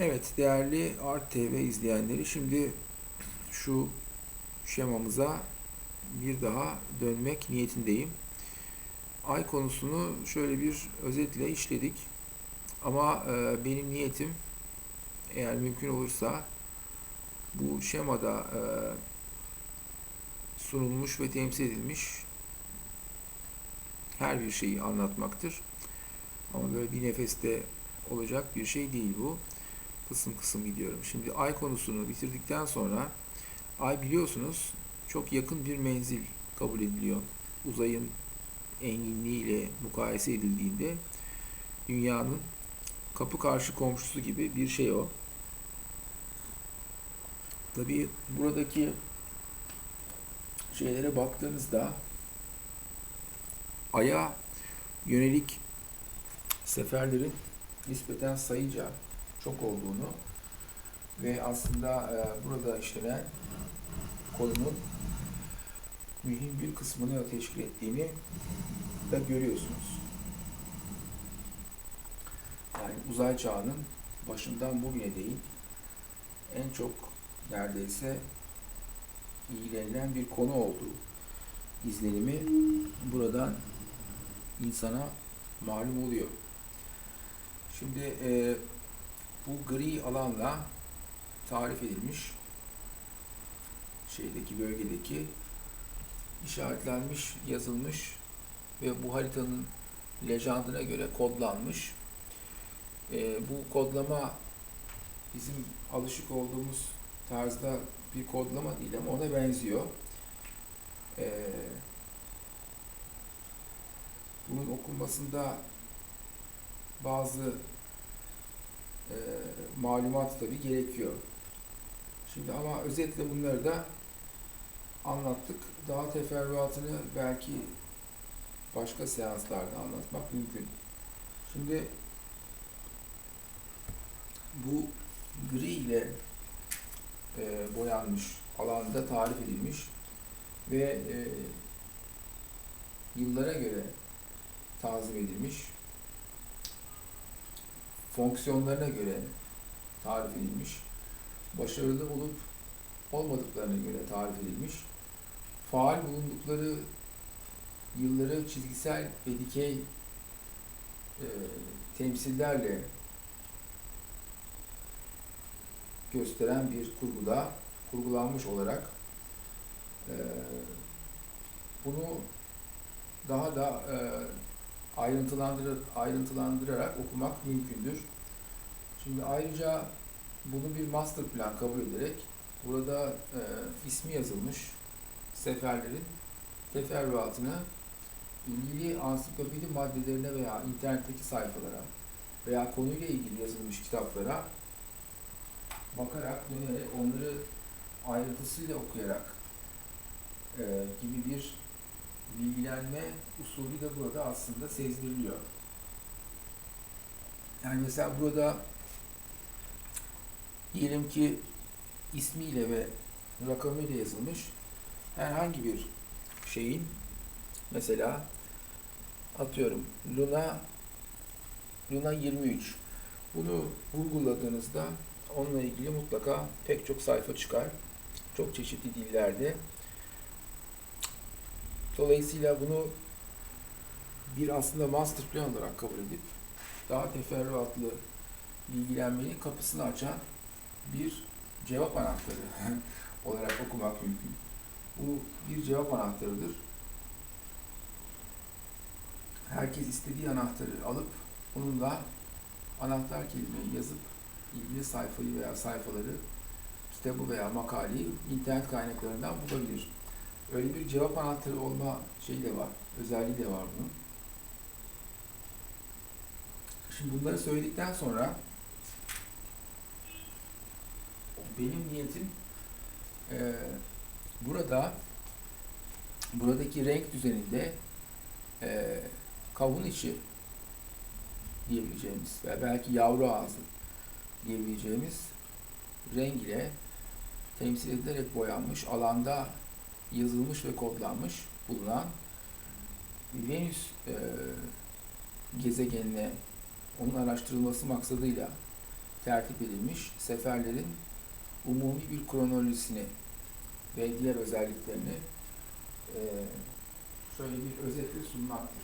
Evet değerli Art TV izleyenleri şimdi şu şemamıza bir daha dönmek niyetindeyim. Ay konusunu şöyle bir özetle işledik. Ama e, benim niyetim eğer mümkün olursa bu şemada e, sunulmuş ve temsil edilmiş her bir şeyi anlatmaktır. Ama böyle bir nefeste olacak bir şey değil bu. Kısım kısım gidiyorum. Şimdi ay konusunu bitirdikten sonra ay biliyorsunuz çok yakın bir menzil kabul ediliyor. Uzayın enginliği ile mukayese edildiğinde dünyanın kapı karşı komşusu gibi bir şey o. Tabii buradaki şeylere baktığınızda aya yönelik seferlerin nispeten sayıca çok olduğunu ve aslında e, burada işlenen konunun mühim bir kısmını teşkil ettiğini da görüyorsunuz. Yani uzay çağının başından bugüne değil en çok neredeyse ilgilenilen bir konu olduğu izlenimi buradan insana malum oluyor. Şimdi e, bu gri alanla tarif edilmiş şeydeki bölgedeki işaretlenmiş, yazılmış ve bu haritanın lejandına göre kodlanmış. E, bu kodlama bizim alışık olduğumuz tarzda bir kodlama değil ama ona benziyor. E, bunun okunmasında bazı e, malumat tabi gerekiyor. Şimdi ama özetle bunları da anlattık. Daha teferruatını belki başka seanslarda anlatmak mümkün. Şimdi bu gri ile e, boyanmış alanda tarif edilmiş ve e, yıllara göre tazim edilmiş fonksiyonlarına göre tarif edilmiş, başarılı olup olmadıklarına göre tarif edilmiş, faal bulundukları yılları çizgisel ve dikey e, temsillerle gösteren bir kurguda kurgulanmış olarak e, bunu daha da e, ayrıntılandırarak, ayrıntılandırarak okumak mümkündür. Şimdi ayrıca bunu bir master plan kabul ederek burada e, ismi yazılmış seferlerin teferruatını ilgili ansiklopedi maddelerine veya internetteki sayfalara veya konuyla ilgili yazılmış kitaplara bakarak, dönerek, onları ayrıntısıyla okuyarak e, gibi bir bilgilenme usulü de burada aslında sezdiriliyor. Yani mesela burada diyelim ki ismiyle ve rakamıyla yazılmış herhangi bir şeyin mesela atıyorum Luna Luna 23 bunu vurguladığınızda onunla ilgili mutlaka pek çok sayfa çıkar. Çok çeşitli dillerde Dolayısıyla bunu bir aslında master plan olarak kabul edip daha teferruatlı bilgilenmenin kapısını açan bir cevap anahtarı olarak okumak mümkün. Bu bir cevap anahtarıdır. Herkes istediği anahtarı alıp onunla anahtar kelimeyi yazıp ilgili sayfayı veya sayfaları, kitabı veya makaleyi internet kaynaklarından bulabilir. Öyle bir cevap anahtarı olma şeyi de var, özelliği de var bunun. Şimdi bunları söyledikten sonra benim niyetim e, burada buradaki renk düzeninde e, kavun içi diyebileceğimiz ve belki yavru ağzı diyebileceğimiz renk ile temsil edilerek boyanmış alanda yazılmış ve kodlanmış bulunan Venüs e, gezegenine onun araştırılması maksadıyla tertip edilmiş seferlerin umumi bir kronolojisini ve diğer özelliklerini e, şöyle bir özetle sunmaktır.